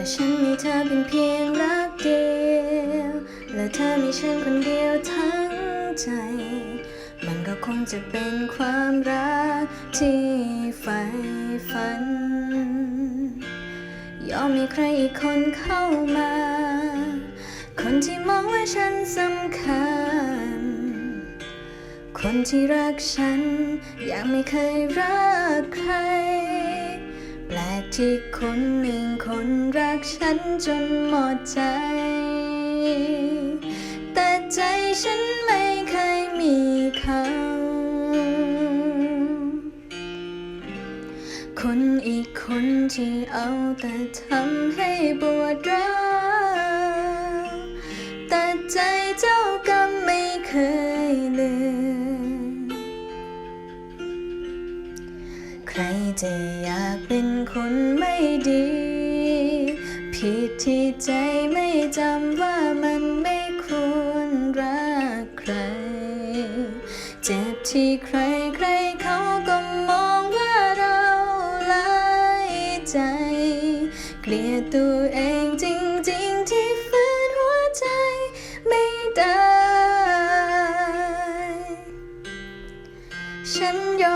ถ้าฉันมีเธอเป็นเพียงรักเดียว และเธอมีฉันคนเดียวทั้งใจ มันก็คงจะเป็นความรักที่ใฝ่ฝัน ยอมมีใครอีกคนเข้ามา คนที่มองว่าฉันสำคัญ คนที่รักฉัน ยังไม่เคยรักใคร ที่คนหนึ่งคนรักฉันจนหมดใจ แต่ใจฉันไม่เคยมีเขาคนอีกคนที่เอาแต่ทำให้ปวด รจะอยากเป็นคนไม่ดี ผิดที่ใจไม่จำว่ามันไม่ควรรักใคร เจ็บที่ใคร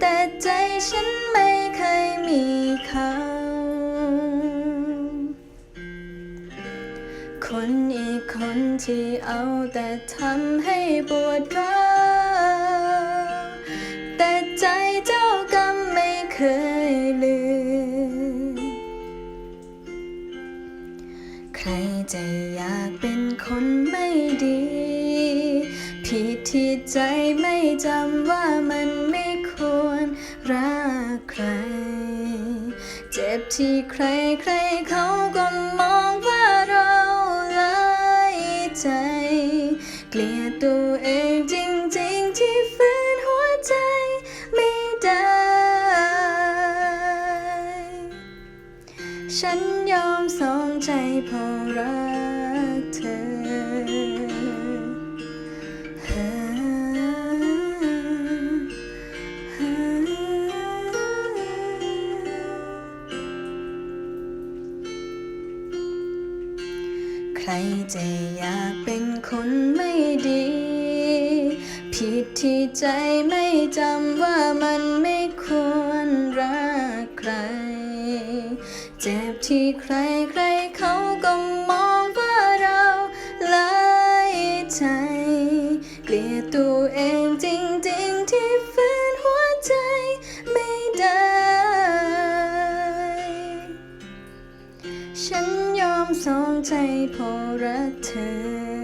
แต่ใจฉันไม่เคยมีเขาคนอีกคนที่เอาแต่ทำให้ปวดร้าวแต่ใจเจ้าก็ไม่เคยลืม ใครจะอยากเป็นคนไม่ดี ผิดที่ใจไม่จำว่ามัน รักใคร เจ็บที่ใครใครเขาก็มองว่าเราหลายใจ เกลียดตัวเองจริง ๆ ที่ฝืนหัวใจไม่ได้ ฉันยอมสองใจพอรักเธอ รจะอยากเป็นคนไม่ดี ผิดที่ใจไม่จำว่ามันไม่ควรรักใคร เจ็บที่ใครใครเขาก็มองว่าเราหลายใจ เกลียดตัวเองจริง ๆ ที่ฝืนหัวใจไม่ได้ ฉันย อมสองใจพอรักเธอ